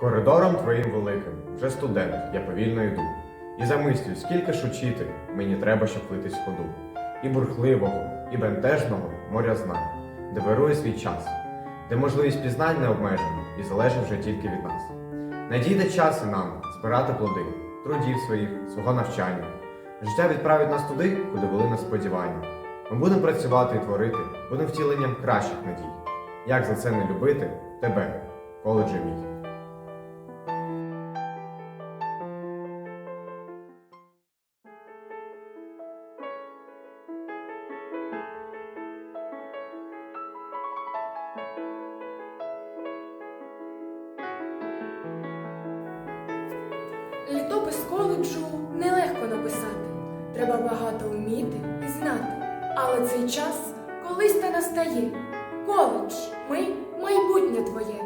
Коридором твоїм великим, вже студент, я повільно йду. І замислюю, скільки ж учити мені треба, щоб плитись в ходу. І бурхливого, і бентежного моря знань, де вирує свій час, де можливість пізнань не обмежена і залежить вже тільки від нас. Надійде час і нам збирати плоди, трудів своїх, свого навчання. Життя відправить нас туди, куди вели нас сподівання. Ми будемо працювати і творити, будемо втіленням кращих надій. Як за це не любити тебе, коледже мій. Літопис коледжу нелегко написати. Треба багато вміти і знати. Але цей час колись та настає. Коледж, ми майбутнє твоє.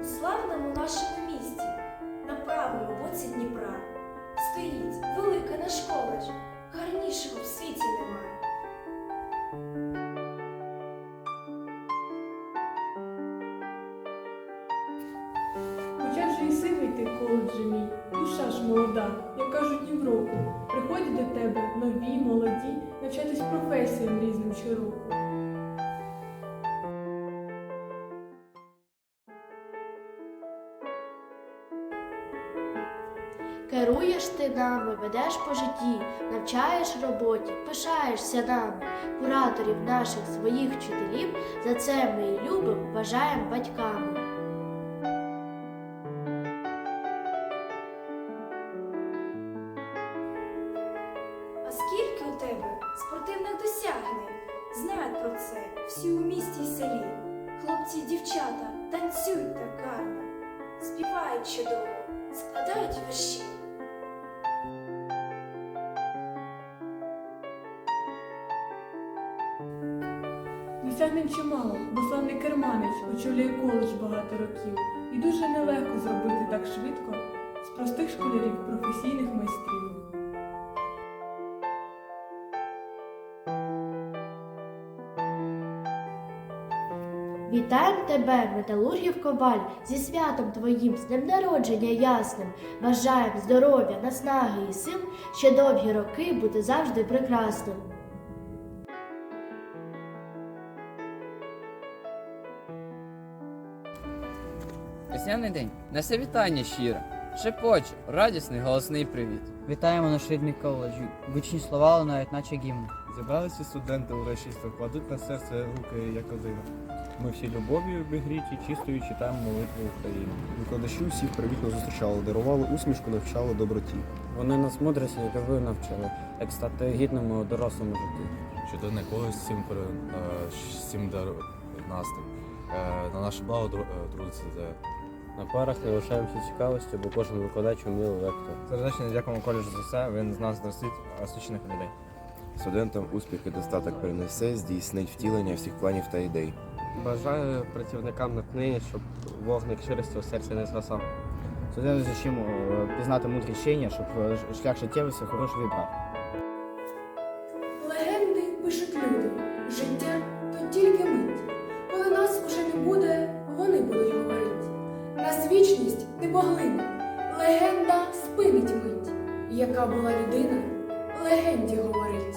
У славному нашому місті, на правому боці Дніпра, стоїть велика наш коледж, гарнішого в світі ти коледжі мій, душа ж молода, як кажуть ні року. Приходять до тебе нові, молоді, навчатись професіям різним щороку. Керуєш ти нами, ведеш по житті, навчаєш роботі, пишаєшся нами, кураторів наших своїх вчителів, за це ми і любимо, вважаємо батьками. Спортивних досягнень? Знають про це всі у місті й селі. Хлопці дівчата танцюють так гарно, співають чудово, складають вірші. Досягнень чимало, бо славний керманець очолює коледж багато років. І дуже нелегко зробити так швидко з простих школярів професійних майстрів. Вітаємо тебе, металургів коваль, зі святом твоїм, з днем народження ясним. Бажаємо здоров'я, наснаги і сил, ще довгі роки бути завжди прекрасним. Весняний день несе вітання щире, шепоче, радісний голосний привіт. Вітаємо наш рідний коледж. Гучні слова лунають, наче гімн. Зібралися студенти у урочисто, кладуть на серце руки як один. Ми всі любов'ю обігріті, чистою читаємо молитву України. Викладачі усіх привітно зустрічали, дарували усмішку, навчали доброті. Вони нас мудрості і любові навчили, як стати гідними у дорослому житті. Щодо якогось всім пере- е, всім дар нас. Е, На наше благо е, трудиться де. На парах не лишаємося цікавості, бо кожен викладач умілий лектор. Сердечно дякуємо коледжу за все. Він з нас зростить освічених людей. Студентам успіх і достаток принесе, здійснить втілення всіх планів та ідей. Бажаю працівникам натхнення, щоб вогник щирості у серці не згасав. Студенти зачимо пізнати мудрі вчення, щоб е, шлях життєвий все хороший вибрав. Легенди пишуть люди, життя то тільки мить. Коли нас уже не буде, вони будуть говорити. Нас вічність не поглине, легенда спинить мить. Яка була людина, легенді говорить.